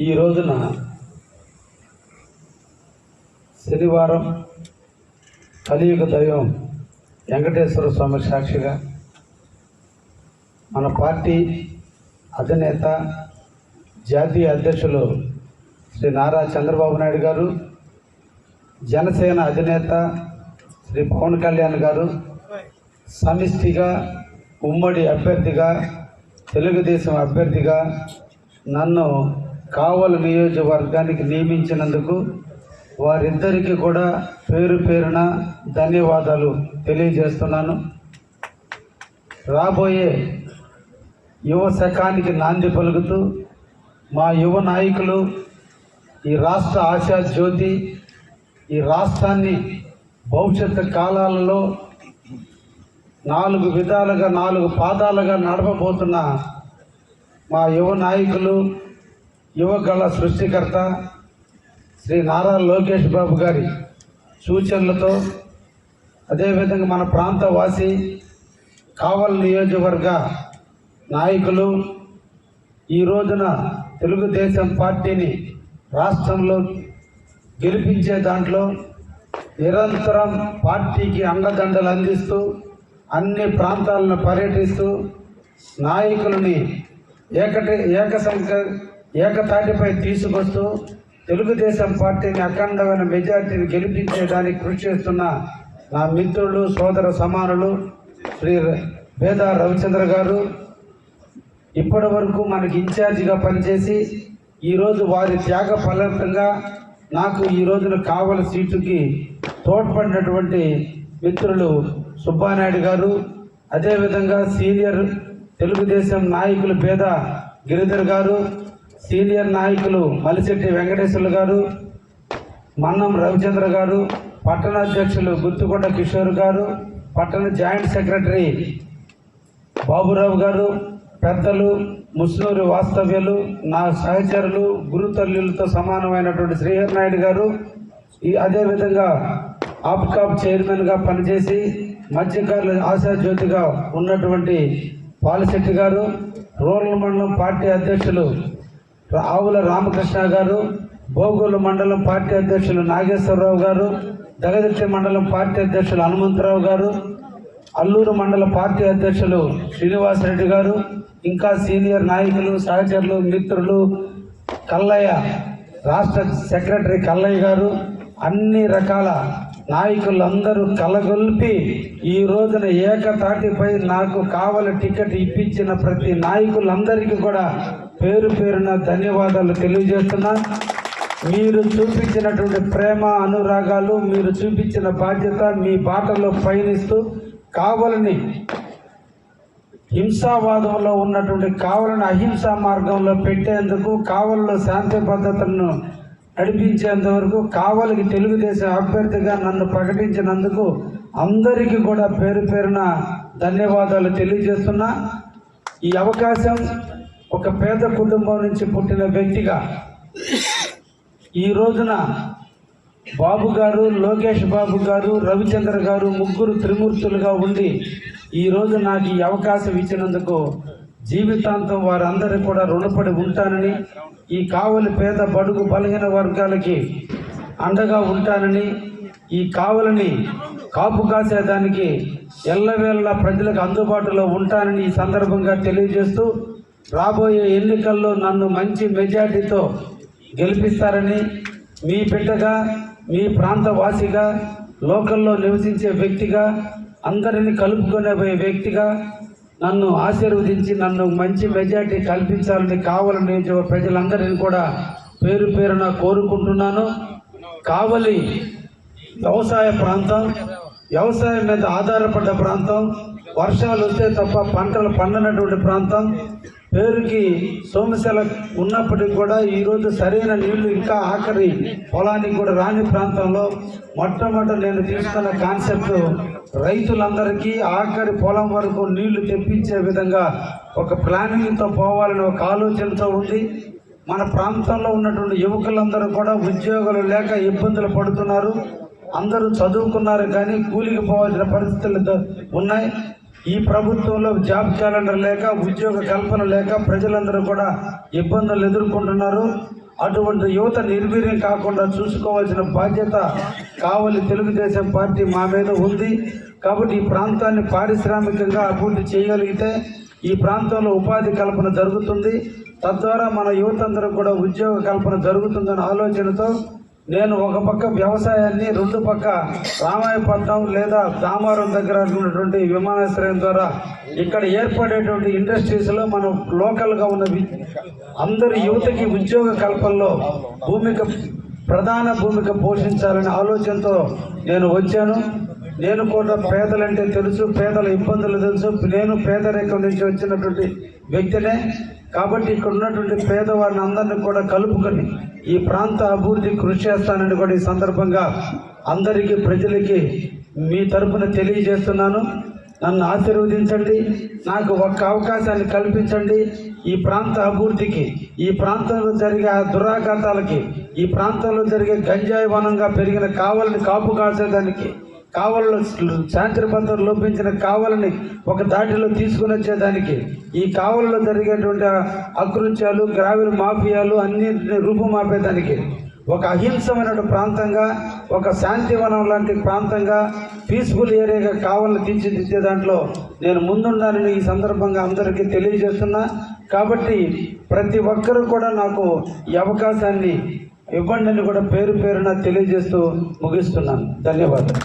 ఈ రోజున శనివారం కలియుగ దైవం వెంకటేశ్వర స్వామి సాక్షిగా మన పార్టీ అధినేత జాతీయ అధ్యక్షులు శ్రీ నారా చంద్రబాబు నాయుడు గారు జనసేన అధినేత శ్రీ పవన్ కళ్యాణ్ గారు సమిష్టిగా ఉమ్మడి అభ్యర్థిగా తెలుగుదేశం అభ్యర్థిగా నన్ను కావల నియోజకవర్గానికి నియమించినందుకు వారిద్దరికీ కూడా పేరు పేరున ధన్యవాదాలు తెలియజేస్తున్నాను. రాబోయే యువ శకానికి నాంది పలుకుతూ మా యువ నాయకులు ఈ రాష్ట్ర ఆశా జ్యోతి ఈ రాష్ట్రాన్ని భవిష్యత్తు కాలాలలో నాలుగు విధాలుగా నాలుగు పాదాలుగా నడపబోతున్న మా యువ నాయకులు యువగళ సృష్టికర్త శ్రీ నారా లోకేష్ బాబు గారి సూచనలతో అదేవిధంగా మన ప్రాంతవాసి కావల్ నియోజకవర్గ నాయకులు ఈ రోజున తెలుగుదేశం పార్టీని రాష్ట్రంలో గెలిపించే దాంట్లో నిరంతరం పార్టీకి అండదండలు అందిస్తూ అన్ని ప్రాంతాలను పర్యటిస్తూ నాయకులని ఏకటి ఏకసంఖ్య ఏకతాటిపై తీసుకొస్తూ తెలుగుదేశం పార్టీని అఖండమైన మెజార్టీని గెలిపించేదానికి కృషి చేస్తున్న నా మిత్రులు సోదర సమానులు శ్రీ వేద రవిచంద్ర గారు ఇప్పటి వరకు మనకి ఇన్ఛార్జిగా పనిచేసి ఈరోజు వారి త్యాగ ఫలితంగా నాకు ఈ రోజున కావల సీటుకి తోడ్పడినటువంటి మిత్రులు సుబ్బానాయుడు గారు అదేవిధంగా సీనియర్ తెలుగుదేశం నాయకులు పేద గిరిధర్ గారు సీనియర్ నాయకులు మలిశెట్టి వెంకటేశ్వర్లు గారు మన్నం రవిచంద్ర గారు పట్టణ అధ్యక్షులు గుత్తుకొండ కిషోర్ గారు పట్టణ జాయింట్ సెక్రటరీ బాబురావు గారు పెద్దలు ముస్నూరి వాస్తవ్యులు నా సహచరులు గురుతల్లులతో సమానమైనటువంటి శ్రీహర్ నాయుడు గారు ఈ అదేవిధంగా ఆప్కాప్ చైర్మన్గా పనిచేసి మత్స్యకారుల ఆశాజ్యోతిగా ఉన్నటువంటి పాలశెట్టి గారు రూరల్ మండలం పార్టీ అధ్యక్షులు ఆవుల రామకృష్ణ గారు బోగోలు మండలం పార్టీ అధ్యక్షులు నాగేశ్వరరావు గారు దగదర్తి మండలం పార్టీ అధ్యక్షులు హనుమంతరావు గారు అల్లూరు మండల పార్టీ అధ్యక్షులు శ్రీనివాసరెడ్డి గారు ఇంకా సీనియర్ నాయకులు సహచరులు మిత్రులు కల్లయ్య రాష్ట్ర సెక్రటరీ కల్లయ్య గారు అన్ని రకాల నాయకులందరూ కలగొల్పి ఈ రోజున ఏకతాటిపై నాకు కావల టికెట్ ఇప్పించిన ప్రతి నాయకులందరికీ కూడా పేరు పేరున ధన్యవాదాలు తెలియజేస్తున్నా. మీరు చూపించినటువంటి ప్రేమ అనురాగాలు మీరు చూపించిన బాధ్యత మీ బాటలో పయనిస్తూ కావలని హింసావాదంలో ఉన్నటువంటి కావలను అహింసా మార్గంలో పెట్టేందుకు కావలలో శాంతి భద్రతలను నడిపించేంత వరకు కావలికి తెలుగుదేశం అభ్యర్థిగా నన్ను ప్రకటించినందుకు అందరికీ కూడా పేరు పేరున ధన్యవాదాలు తెలియజేస్తున్నా. ఈ అవకాశం ఒక పేద కుటుంబం నుంచి పుట్టిన వ్యక్తిగా ఈ రోజున బాబు గారు లోకేష్ బాబు గారు రవిచంద్ర గారు ముగ్గురు త్రిమూర్తులుగా ఉండి ఈరోజు నాకు ఈ అవకాశం ఇచ్చినందుకు జీవితాంతం వారందరూ కూడా రుణపడి ఉంటానని ఈ కావలి పేద బడుగు బలహీన వర్గాలకి అండగా ఉంటానని ఈ కావలిని కాపు కాసేదానికి ఎల్లవేళ ప్రజలకు అందుబాటులో ఉంటానని ఈ సందర్భంగా తెలియజేస్తూ రాబోయే ఎన్నికల్లో నన్ను మంచి మెజార్టీతో గెలిపిస్తారని మీ బిడ్డగా మీ ప్రాంతవాసిగా లోకల్లో నివసించే వ్యక్తిగా అందరిని కలుపుకునే వ్యక్తిగా నన్ను ఆశీర్వదించి నన్ను మంచి మెజార్టీ కల్పించాలని కావాలని నియోజక ప్రజలందరినీ కూడా పేరు పేరున కోరుకుంటున్నాను. కావలి వ్యవసాయ ప్రాంతం వ్యవసాయం మీద ఆధారపడ్డ ప్రాంతం వర్షాలు వస్తే తప్ప పంటలు పండనటువంటి ప్రాంతం. పేరుకి సోమశల ఉన్నప్పటికీ కూడా ఈరోజు సరైన నీళ్ళు ఇంకా ఆఖరి పొలానికి కూడా రాని ప్రాంతంలో మొట్టమొదటి నేను తీసుకున్న కాన్సెప్ట్ రైతులందరికీ ఆఖరి పొలం వరకు నీళ్ళు తెప్పించే విధంగా ఒక ప్లానింగ్తో పోవాలని ఒక ఆలోచనతో ఉంది. మన ప్రాంతంలో ఉన్నటువంటి యువకులందరూ కూడా ఉద్యోగాలు లేక ఇబ్బందులు పడుతున్నారు. అందరూ చదువుకున్నారు కానీ కూలికి పోవాల్సిన పరిస్థితులు ఉన్నాయి. ఈ ప్రభుత్వంలో జాబ్ క్యాలెండర్ లేక ఉద్యోగ కల్పన లేక ప్రజలందరూ కూడా ఇబ్బందులు ఎదుర్కొంటున్నారు. అటువంటి యువత నిర్వీర్యం కాకుండా చూసుకోవాల్సిన బాధ్యత కావలి తెలుగుదేశం పార్టీ మా మీద ఉంది. కాబట్టి ఈ ప్రాంతాన్ని పారిశ్రామికంగా అభివృద్ధి చేయగలిగితే ఈ ప్రాంతంలో ఉపాధి కల్పన జరుగుతుంది. తద్వారా మన యువతందరూ కూడా ఉద్యోగ కల్పన జరుగుతుందనే ఆలోచనతో నేను ఒక పక్క వ్యవసాయాన్ని రెండు పక్క రామాయపట్నం లేదా దామారం దగ్గర ఉన్నటువంటి విమానాశ్రయం ద్వారా ఇక్కడ ఏర్పడేటువంటి ఇండస్ట్రీస్లో మనం లోకల్గా ఉన్న అందరి యువతకి ఉద్యోగ కల్పనలో భూమిక ప్రధాన భూమిక పోషించాలనే ఆలోచనతో నేను వచ్చాను. నేను కూడా పేదలంటే తెలుసు పేదల ఇబ్బందులు తెలుసు. నేను పేదరికం నుంచి వచ్చినటువంటి వ్యక్తినే కాబట్టి ఇక్కడ ఉన్నటువంటి పేదవారిని అందరినీ కూడా కలుపుకొని ఈ ప్రాంత అభివృద్ధి కృషి చేస్తానని కూడా ఈ సందర్భంగా అందరికీ ప్రజలకి మీ తరపున తెలియజేస్తున్నాను. నన్ను ఆశీర్వదించండి. నాకు ఒక్క అవకాశాన్ని కల్పించండి. ఈ ప్రాంత అభివృద్ధికి ఈ ప్రాంతంలో జరిగే ఆ దురాఘాతాలకి ఈ ప్రాంతంలో జరిగే గంజాయి వనంగా పెరిగిన కావాలని కాపు కాసేదానికి కావలలో శాంతి లోపించిన కావలని ఒక దాటిలో తీసుకుని వచ్చేదానికి. ఈ కావలలో జరిగేటువంటి అకృత్యాలు గ్రావిల్ మాఫియాలు అన్నింటిని రూపుమాపేదానికి. ఒక అహింసమైన ప్రాంతంగా ఒక శాంతివనం లాంటి ప్రాంతంగా పీస్ఫుల్ ఏరియాగా కావాలని తీర్చిదిద్దే దాంట్లో నేను ముందుండాలని ఈ సందర్భంగా అందరికీ తెలియజేస్తున్నా. కాబట్టి ప్రతి ఒక్కరూ కూడా నాకు ఈ అవకాశాన్ని ఇవ్వండి అని కూడా పేరు పేరున తెలియజేస్తూ ముగిస్తున్నాను. ధన్యవాదాలు.